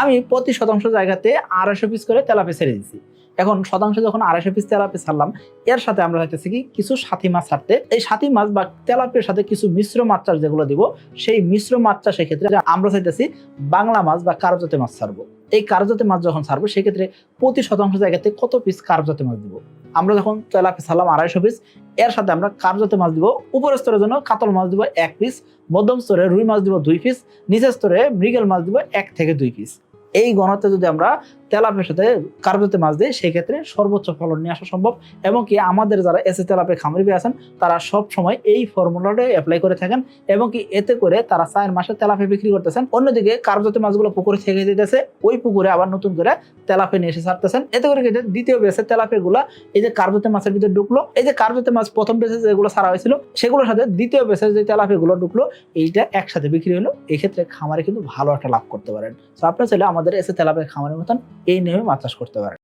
আমি প্রতি শতাংশ জায়গাতে আড়াইশো পিস করে তেলাপি ছেড়ে দিচ্ছি এখন শতাংশ যখন আড়াইশো পিস তেলাপি ছাড়লাম, এর সাথে আমরা চাইতেছি কি, কিছু সাথী মাছ ছাড়তে। এই সাথী মাছ বা তেলাপির সাথে কিছু মিশ্র মাছ চাষ যেগুলো দিব, সেই মিশ্র মাছ চাষ সেক্ষেত্রে আমরা চাইতেছি বাংলা মাছ বা কারজাতে মাছ ছাড়বো। এই কারজাতে মাছ যখন ছাড়বো, সেক্ষেত্রে প্রতি শতাংশ জায়গাতে কত পিস কারজাতে মাছ দিব? আমরা যখন তেলাপি ছাড়লাম আড়াইশো পিস এর সাথে আমরা কারজাতে মাছ দিব, উপরের স্তরের জন্য কাতল মাছ দিব এক পিস মধ্যম স্তরে রুই মাছ দিব দুই পিস নিচের স্তরে মৃগেল মাছ দিব এক থেকে দুই পিস এই গণতে যদি আমরা তেলাপের সাথে কার্বতে মাছ দিই সেক্ষেত্রে সর্বোচ্চ ফলন নিয়ে আসা সম্ভব। এবং কি আমাদের যারা এসে তেলাপে খামারি আছেন, তারা সব সময় এই ফর্মুলাটা অ্যাপ্লাই করে থাকেন এবং কি এতে করে তারা চার মাসে তেলাপে বিক্রি করতেছেন। অন্যদিকে কার্বজাত মাছগুলো পুকুরে থেকে যেতেছে ওই পুকুরে আবার নতুন করে তেলাপে নিয়ে এসে ছাড়তেছেন। এতে করে কি যে দ্বিতীয় বেসে তেলাপে গুলা এই যে কার্বজাত মাছের ভিতরে ঢুকলো, এই যে কার্বজাত মাছ প্রথম বেসে যেগুলো ছাড়া হয়েছিল, সেগুলোর সাথে দ্বিতীয় বেসে যে তেলাপে গুলো ঢুকলো, এইটা একসাথে বিক্রি হলো। এই ক্ষেত্রে খামারে কিন্তু ভালো একটা লাভ করতে পারেন। তো আপনারা চাইলে আমাদের এসে তেলাপে খামারের মতন এই নিয়মে মাছ চাষ করতে পারেন।